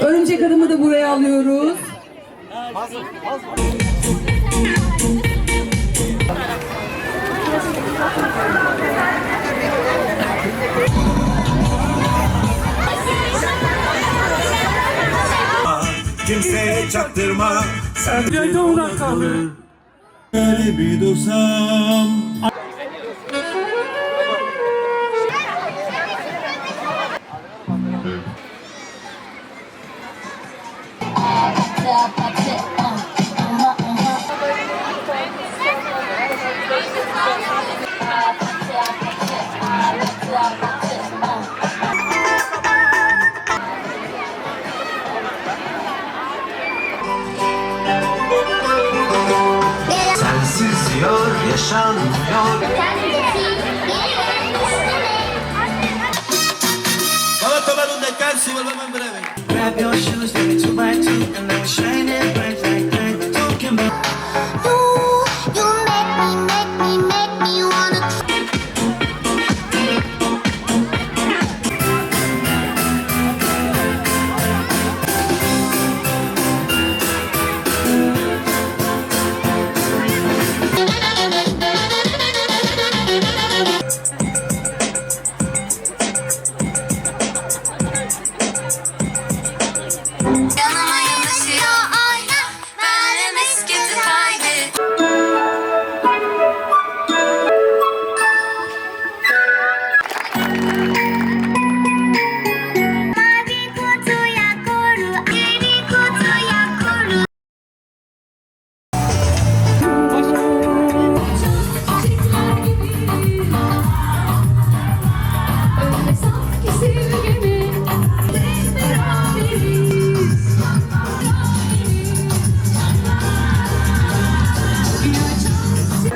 Örümcek adamı da buraya alıyoruz. Kimseye çaktırma Sen Nerede ona kalır? Öyle bir dursam Your son, your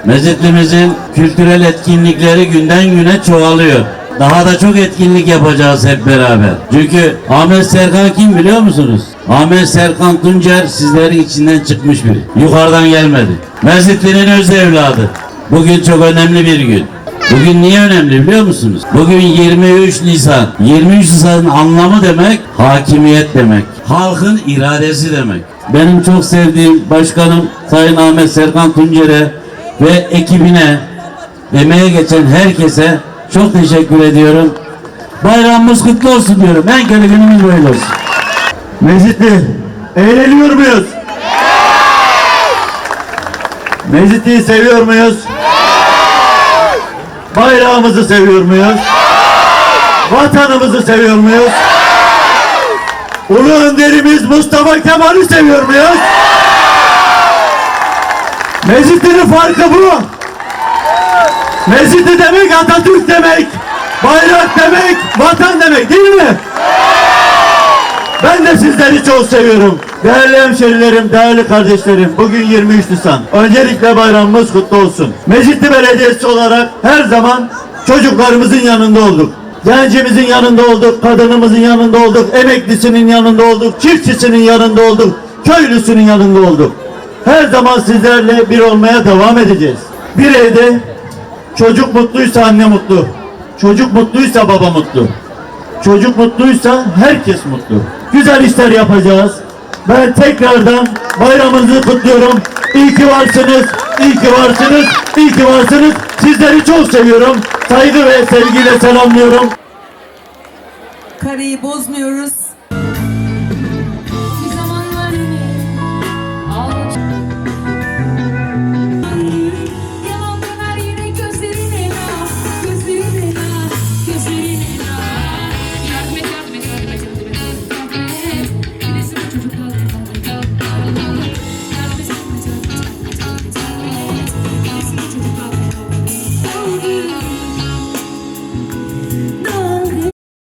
Mezitlimizin kültürel etkinlikleri günden güne çoğalıyor. Daha da çok etkinlik yapacağız hep beraber. Çünkü Ahmet Serkan kim biliyor musunuz? Ahmet Serkan Tuncer sizlerin içinden çıkmış biri. Yukarıdan gelmedi. Mezitli'nin öz evladı. Bugün çok önemli bir gün. Bugün niye önemli biliyor musunuz? Bugün 23 Nisan. 23 Nisan'ın anlamı demek hakimiyet demek. Halkın iradesi demek. Benim çok sevdiğim başkanım Sayın Ahmet Serkan Tuncer'e ve ekibine emeğe geçen herkese çok teşekkür ediyorum. Bayramımız kutlu olsun diyorum. En kötü günümüz böyle olsun. Mezitli, eğleniyor muyuz? Mezitli'yi seviyor muyuz? Bayrağımızı seviyor muyuz? Vatanımızı seviyor muyuz? Ulu önderimiz Mustafa Kemal'i seviyor muyuz? Mezitli'nin farkı bu. Mezitli demek Atatürk demek. Bayrak demek, vatan demek değil mi? Ben de sizleri çok seviyorum. Değerli hemşerilerim, değerli kardeşlerim. Bugün 23 Nisan. Öncelikle bayramımız kutlu olsun. Mecitli Belediyesi olarak her zaman çocuklarımızın yanında olduk. Gencimizin yanında olduk, kadınımızın yanında olduk, emeklisinin yanında olduk, çiftçisinin yanında olduk, köylüsünün yanında olduk. Her zaman sizlerle bir olmaya devam edeceğiz. Bir evde çocuk mutluysa anne mutlu, çocuk mutluysa baba mutlu. Çocuk mutluysa herkes mutlu. Güzel işler yapacağız. Ben tekrardan bayramınızı kutluyorum. İyi ki varsınız, iyi ki varsınız, iyi ki varsınız. Sizleri çok seviyorum. Saygı ve sevgiyle selamlıyorum. Kareyi bozmuyoruz.